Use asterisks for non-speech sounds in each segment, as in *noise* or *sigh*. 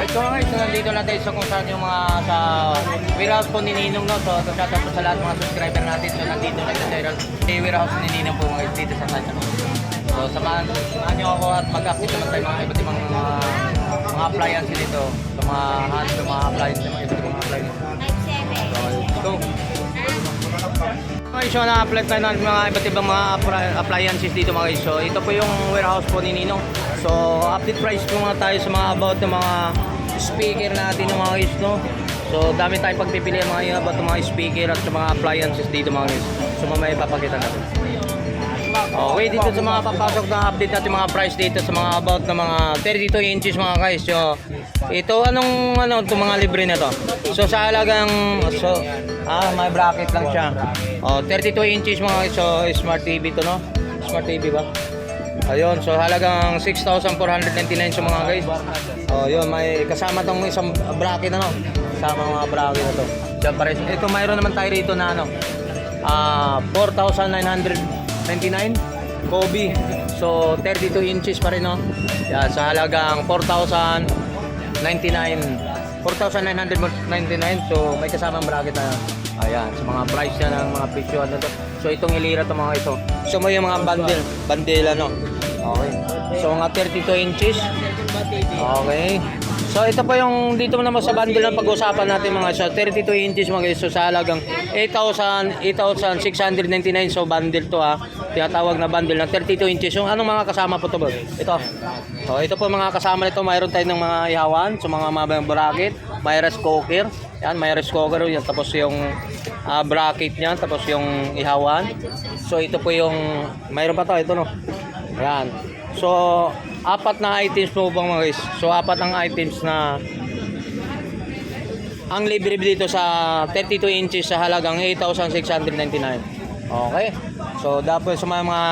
Alright, so guys, so nandito na tayo sa kung saan yung mga sa warehouse po ni Ninong no. So, so shout out po sa lahat mga subscriber natin. So, nandito na tayo sa warehouse ni Ninong po mga dito sa Tansa. So, samahan, samahan nyo ako at mag-update naman tayo mga iba't ibang mga, mga appliances dito. Sa mga hands, sa mga appliances, mga iba't ibang appliances. So, let's go. Okay, so na-apply tayo ng mga iba't ibang mga appli- appliances dito mga guys. So ito po yung warehouse po ni Ninong. So update price po muna tayo sa mga about ng mga speaker natin ng mga guys no. So dami tayong pagpipili mga yun about ng mga speaker at sa mga appliances dito mga guys. So mamaya ipapakita natin. Okay, dito sa mga papasok na update natin mga price dito sa mga about ng mga 32 inches mga guys. So, ito anong ano itong mga libre na to? So sa halagang so ah may bracket lang siya. Oh, 32 inches mga guys. So smart TV to no? Smart TV ba? Ayun, so halagang 6,499 sa mga guys. Oh, yun, may kasama tong isang bracket ano. Kasama mga bracket na to. Siyempre, ito mayroon naman tayo rito na ano. Ah, 4,999 Kobe. So 32 inches pa rin no. Yan sa halagang 4,099 4,999 so may kasamang bracket na yan. Ayan, sa mga price niya ng mga presyo ano to. So itong ilira to mga ito. So may yung mga bundle, bundle ano. Okay. So mga 32 inches. Okay. So ito pa yung dito naman sa bundle na pag-usapan natin mga so 32 inches mga guys. So sa halagang 8,000 8,699 so bundle to ha. Tinatawag na bundle ng 32 inches. Yung anong mga kasama po to ba? Ito. So ito po mga kasama nito, mayroon tayo ng mga ihawan, so mga mga bracket, rice cooker. Yan, rice cooker yan. Tapos yung ah, bracket niyan, tapos yung ihawan. So ito po yung mayroon pa to, ito no. Yan. So apat na items po bang mga guys. So apat ang items na ang libre dito sa 32 inches sa halagang 8,699. Okay. So dapat sa mga mga,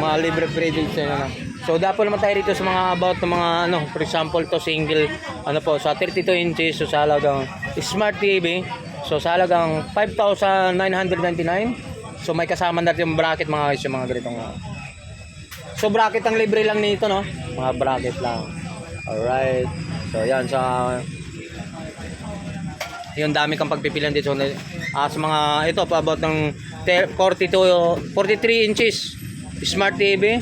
mga libre dito na. So dapat naman tayo dito sa mga about ng mga ano, for example to single ano po sa 32 inches so sa halagang smart TV. So sa halagang 5,999. So may kasama na rin yung bracket mga guys yung mga ganitong So bracket ang libre lang nito no. Mga bracket lang. Alright. So yan sa yung dami kang pagpipilian dito Ah, sa mga ito pa about ng te- 42 43 inches smart TV.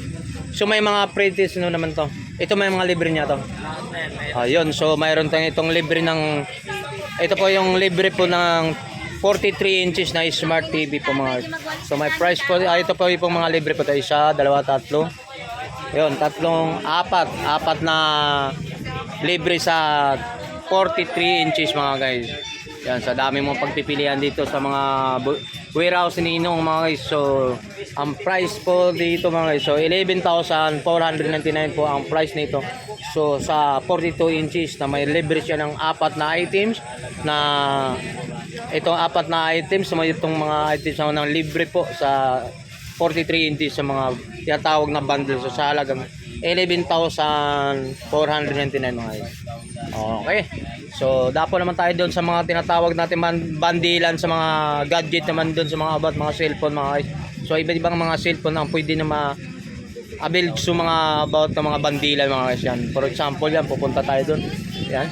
So may mga pre-test no naman to. Ito may mga libre niya to. Ayun, so mayroon tayong itong libre ng ito po yung libre po ng 43 inches na smart TV po mga. So may price po, ah, ito po yung mga libre po tayo isa, dalawa, tatlo. Yun, tatlong, apat, apat na libre sa 43 inches mga guys. Yan, sa dami mong pagpipilian dito sa mga warehouse ni Ninong mga guys. So, ang price po dito mga guys, so 11,499 po ang price nito. So, sa 42 inches na may libre siya ng apat na items na itong apat na items, may itong mga items na libre po sa 43 inches sa mga tinatawag na bundle. So, sa halagang 11,499 mga guys. Okay. So, dapo naman tayo doon sa mga tinatawag natin ban- bandilan sa mga gadget naman doon sa mga about mga cellphone mga guys. So, iba't ibang mga cellphone ang pwede na ma avail sa mga about ng mga bandilan mga guys yan. For example yan, pupunta tayo doon. Yan.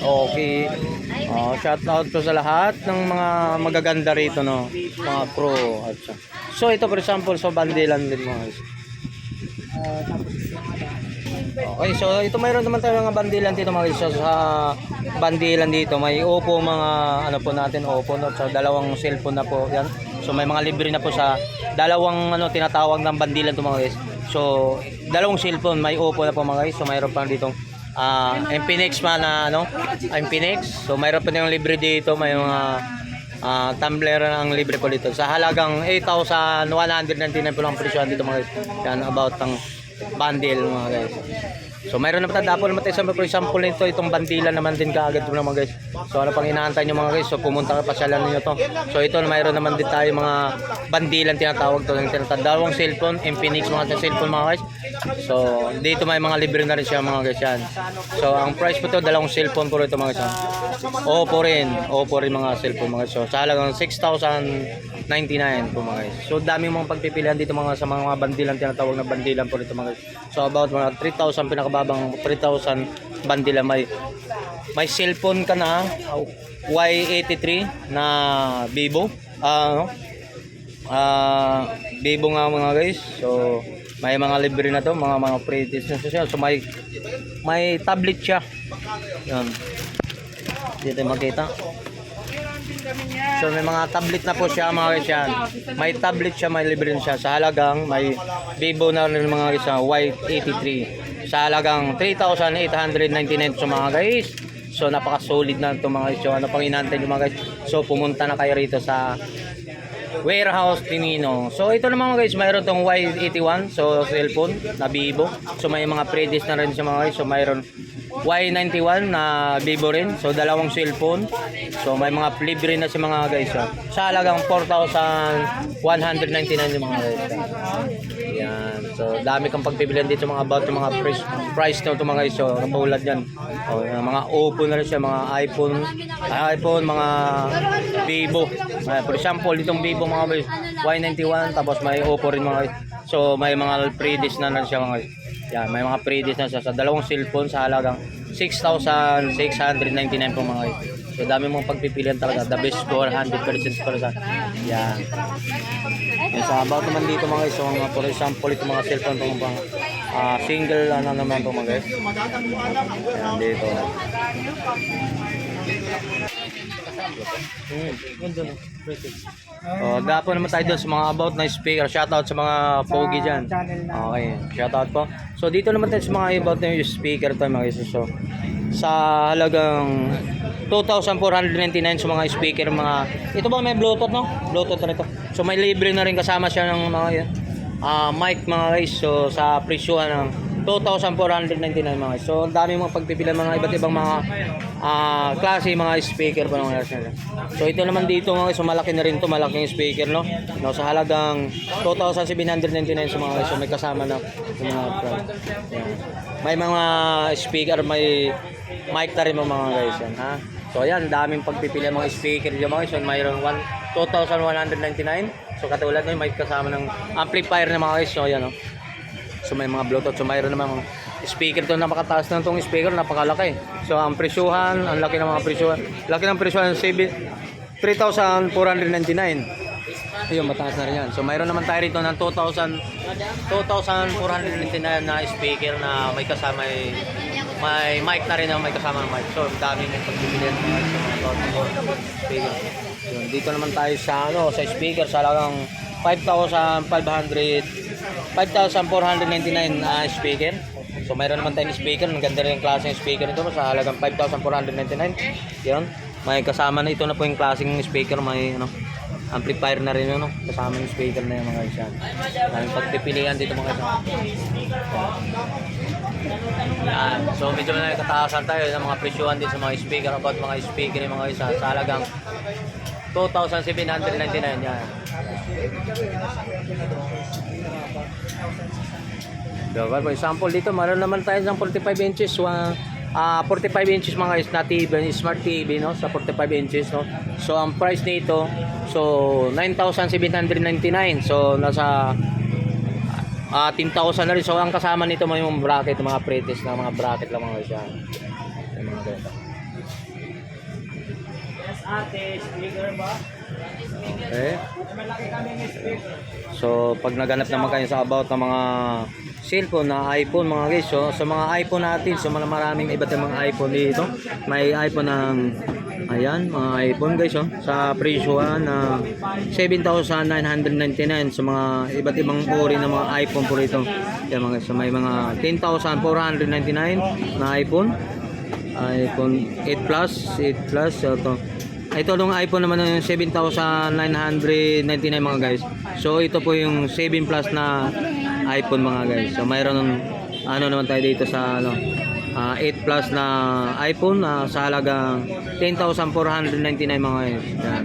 Okay. Oh, shout out to sa lahat ng mga magaganda rito no. Mga pro at sa- So ito for example so bandilan din mga guys. Okay, so ito mayroon naman tayo mga bandilan dito mga guys. So, sa bandilan dito may Oppo mga ano po natin Oppo no. So dalawang cellphone na po yan. So may mga libre na po sa dalawang ano tinatawag ng bandilan to mga guys. So dalawang cellphone may Oppo na po mga guys. So mayroon pa ditong ah Infinix man na ano, Infinix. So mayroon pa yung libre dito, may mga ah tumbler ang libre po dito. Sa halagang 8,199 po lang presyo dito mga guys. Yan about ang bundle mga guys. So mayroon na pa dapo naman tayo sa for example nito itong bandila naman din kaagad mga guys. So ano pang inaantay nyo mga guys? So pumunta ka pasyalan niyo to. So ito mayroon naman din tayo mga bandilan tinatawag to ng tinatawag cellphone, Infinix mga cellphone mga guys. So dito may mga libre na rin siya mga guys yan. So ang price po to dalawang cellphone po ito mga guys. Oppo rin, Oppo rin mga cellphone mga guys. So sa halagang 6,099 po mga guys. So dami mong pagpipilian dito mga sa mga bandilan tinatawag na bandilan po rito mga guys. So about mga 3,000 pinakababang 3,000 bandila may may cellphone ka na uh, Y83 na Vivo. Ah, ano? Ah, Vivo nga mga guys. So, may mga libre na to, mga mga pre-test na siya. So, may may tablet siya. Yan. Dito makita. So may mga tablet na po siya mga guys yan. May tablet siya, may libre siya. Sa halagang may Vivo na rin mga guys yan, Y83. Sa halagang 3,899 so mga guys. So napaka-solid na ito mga guys. So ano pang inantay nyo mga guys. So pumunta na kayo rito sa warehouse Tinino. So ito naman mga guys, mayroon tong Y81 so cellphone na Vivo. So may mga pre-dis na rin siya mga guys. So mayroon Y91 na Vivo rin. So dalawang cellphone. So may mga libre na si mga guys. So, sa halagang 4,199 yung mga guys. So dami kang pagpipilian dito mga about yung mga price price na ito mga guys. So katulad yan. Oh, yung mga Oppo na rin siya, mga iPhone, ay, iPhone, mga Vivo. Uh, for example, itong Vivo mga guys, Y91 tapos may Oppo rin mga guys. So may mga pre-dis na rin siya mga guys. Yan, may mga pre-dis na siya sa dalawang cellphone sa halagang 6,699 po mga guys. So dami mong pagpipilian talaga. The best score, 100% score. Yan. Yan sa about naman dito mga guys. So mga for example, ito mga cellphone itong mga ah, single ano naman ito mga guys. Yan dito. Oh, gapo naman tayo doon sa mga about na speaker. Shoutout sa mga pogi diyan. Okay, shoutout po. So dito naman tayo sa mga about na speaker to mga guys. So sa halagang 2,499 sa mga speaker mga ito ba may bluetooth no bluetooth na ito so may libre na rin kasama siya ng mga ah, mic mga guys so sa presyo ng 2,499 mga so ang dami mga pagpipila mga iba't ibang mga ah, klase mga speaker pa mga guys so ito naman dito mga guys so malaki na rin to malaking speaker no, no sa halagang 2,799 sa mga so may kasama na yung mga. Yan. may mga speaker may mic na rin mga guys yan ha so ayan daming pagpipili mga speaker dyan mga guys so mayroon one 2,199 so katulad nun may kasama ng amplifier na mga guys so ayan oh. So may mga Bluetooth. So mayroon naman speaker to napakataas na itong speaker, napakalaki. So ang presyuhan, ang laki ng mga presyuhan. Laki ng presyuhan, 7 3,499. Ayun, mataas na rin yan. So mayroon naman tayo rito ng 2,000 2,499 na speaker na may kasama may, may mic na rin na may kasama ng mic. So ang dami ng pagbibilihan ng mga speaker. So, dito naman tayo sa ano, sa speaker sa halagang 5,500 5,499 na speaker. So mayroon naman tayong speaker, ang ganda rin yung klase speaker nito sa halagang 5,499. 'Yun. May kasama na ito na po yung klaseng speaker, may ano, amplifier na rin ano, kasama yung speaker na yung mga isyan. Maraming pagpipilian dito mga isyan. Yan. So medyo na kataasan tayo ng mga presyuhan din sa mga speaker about mga speaker ng mga isa sa halagang 2,799 yan. Diba? For example, dito meron naman tayo ng 45 inches. Wa, ah 45 inches mga guys na TV, smart TV, no? Sa 45 inches, no? So, ang price nito, so, 9,799. So, nasa ah 10,000 na rin. So, ang kasama nito may mga bracket, mga pretes na mga bracket lang mga yan. Yung mga ganito. Ate, speaker ba? Okay. Speaker. So, pag naganap naman kayo sa about ng mga cellphone na iPhone mga guys, so sa mga iPhone natin, so maraming iba't mga iPhone dito. May iPhone ng ayan, mga iPhone guys, oh, sa presyuhan na 7,999 sa mga iba't ibang uri ng mga iPhone po rito. Yan mga guys, so may mga 10,499 na iPhone. iPhone 8 Plus, 8 Plus, so ito. Ito nung iPhone naman yung 7,999 mga guys. So ito po yung 7 Plus na iPhone mga guys. So mayroon ng ano naman tayo dito sa ano ah, 8 Plus na iPhone na sa halagang 10,499 mga guys. Yan.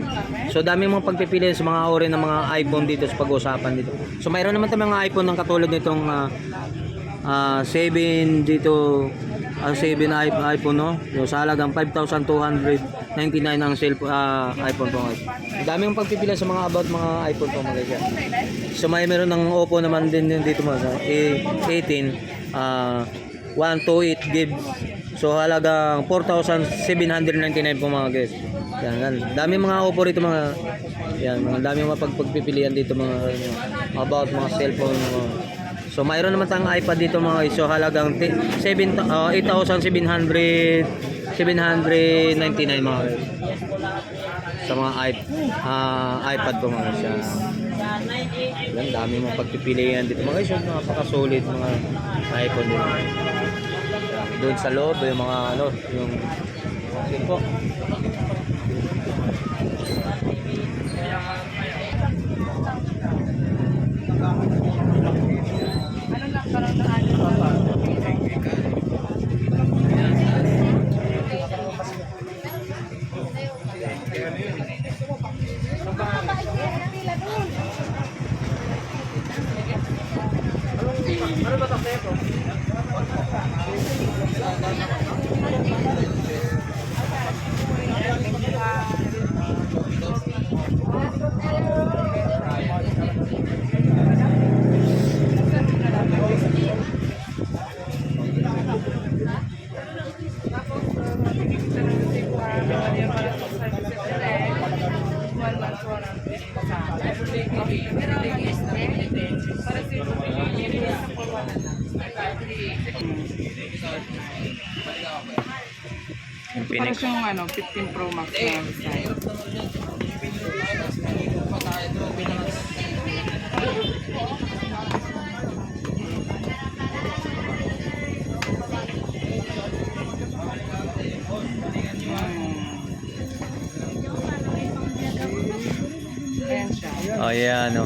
So dami mong pagpipilian sa mga uri ng mga iPhone dito sa pag-usapan dito. So mayroon naman tayong mga iPhone ng katulad nitong ah, ah 7 dito ang 7 na iP- iPhone no yung sa halagang 5,299 ang cellphone ah, iPhone po guys. Ang dami mong pagpipilian sa mga about mga iPhone po mga guys. yan. So may meron ng Oppo naman din yun dito mga guys. A18 ah 128 gig So halagang 4,799 po mga guys. Yan, yan. Dami mga Oppo rito mga yan, mga dami mga pagpagpipilian dito mga about mga cellphone mga. So mayroon naman tayong iPad dito mga guys. So halagang ti- 7 uh, 8,700 799 mga guys. Sa mga iP- ah, iPad po mga guys. Yan. Yan, dami mga pagpipilian dito mga guys. Yung napaka-solid mga iPhone dito. Doon sa loob, yung mga ano, yung yun po. Yung Phoenix. siyang ano, 15 Pro Max na design. Ayan siya. Oh, yeah, ano.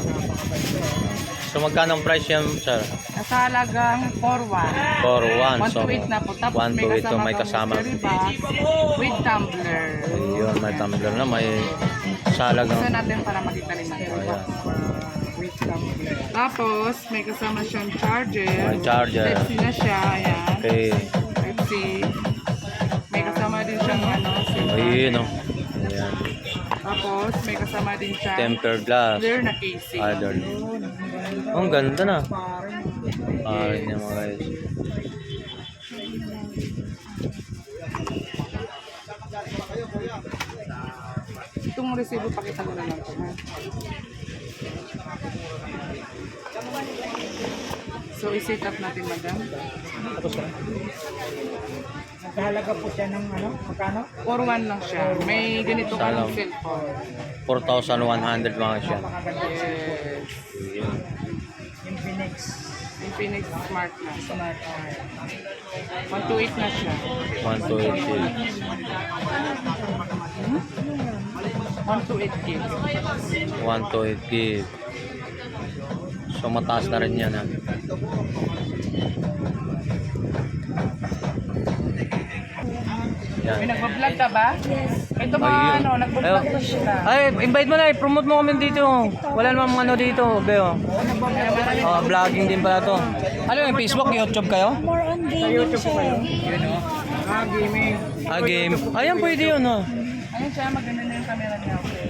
So magkano ang price yan, sir? Nasa halagang 4-1. For one. So, 128 na po. Tapos 1 to may 8 to may kasama mystery box with tumbler. Ayun, may tumbler na, may Gusto salagang. natin para makita rin natin. Ayan. With tumbler. Tapos, may kasama siyang charger. May charger. Type-C na siya. Ayan. Okay. Type-C. May kasama din siyang ano, silver. Ayun, oh. Ayan. Tapos, may kasama din siyang Tempered glass. clear na casing. Other. Ang ganda na. Ah, yun yung mga guys. Itong resibo, pakita ko na lang ha? So, i-set up natin, madam. Nagkahalaga po siya ng ano, magkano? 4-1 lang siya. May ganito ka ng cellphone. 4,100 mga siya. Yes. Infinix Smart na. Smart Art. 128 na siya. 1 to 8 gig. 128 gig. 1 to 8 gig. So mataas na rin yan ha. May Yan. nagpa-vlog ka ba? Yes. Ito ba Ayun. ano, Ayun. ba sila? Ay, invite mo na eh. Promote mo kami dito. Wala namang ano dito. Beo. Oh, vlogging din pala to. Ano yung Facebook? YouTube kayo? More on gaming siya. Ah, gaming. Ah, game. Ayan, pwede yun oh. Ayun siya, maganda na yung camera niya. Okay.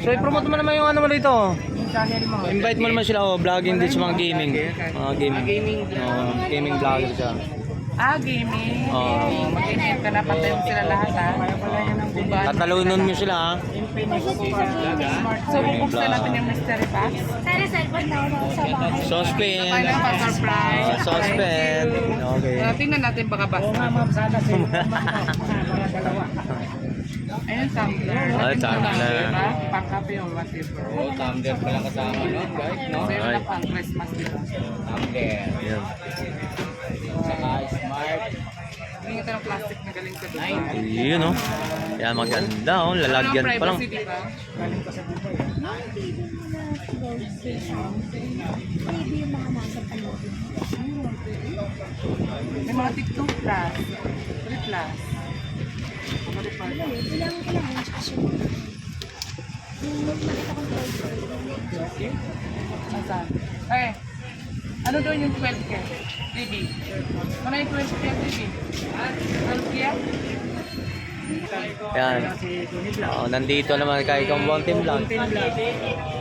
So, i-promote mo naman yung ano mo dito. Channel mo. Invite mo naman sila oh, vlogging din sa mga gaming. Mga gaming. Gaming. Oh, gaming vlogger siya. Ah, gaming. Oo. Mag-invite ka na, patay mo sila lahat ha. Diba? Tatalunan mo sila ha. So, bubuksan natin yung mystery box. Sana cellphone na ako sa bahay. Saucepan. Tayo ng pa-surprise. Ah, saucepan. Okay. Uh, tingnan natin baka basta. Oo nga ma'am, sana dalawa. *laughs* Ayun, tumbler. Ay, tumbler. Diba? Pang-kape o whatever. Oh, tumbler pala kasama no, guys, no? Meron na pang Christmas dito. Tumbler. Ayan. Hindi ito ng plastic na galing sa Dubai. Yun oh. Yan maganda oh. Lalagyan pa lang. privacy, diba? Pwede yung mga nasa paloob. May mga TikTok plus. 3 plus. Ano pa? Ilang kailangan siya siya. Yung nakita ko Okay. Nasaan? Eh, ano daw yung 12K? TV. Ano yung 12K TV? Ha? 12K? Yan. Oh, nandito naman kay Vlog. Team Vlog.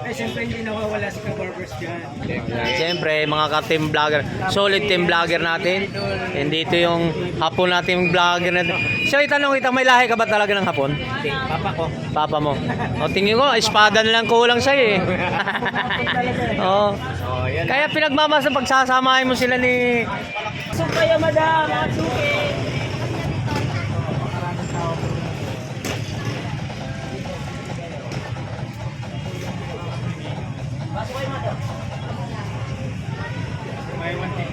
Eh, siyempre hindi nawawala si Kabarbers dyan. Yan, Siyempre, mga ka-team vlogger. Solid team vlogger natin. Hindi ito yung hapon natin vlogger natin. So itanong kita, may lahi ka ba talaga ng hapon? Hindi, papa ko. Papa mo. O tingin ko, espada na lang kulang sa'yo eh. *laughs* Oo. Oh, Kaya pinagmamas na pagsasamahin mo sila ni... Sukaya madam, suki. May 150.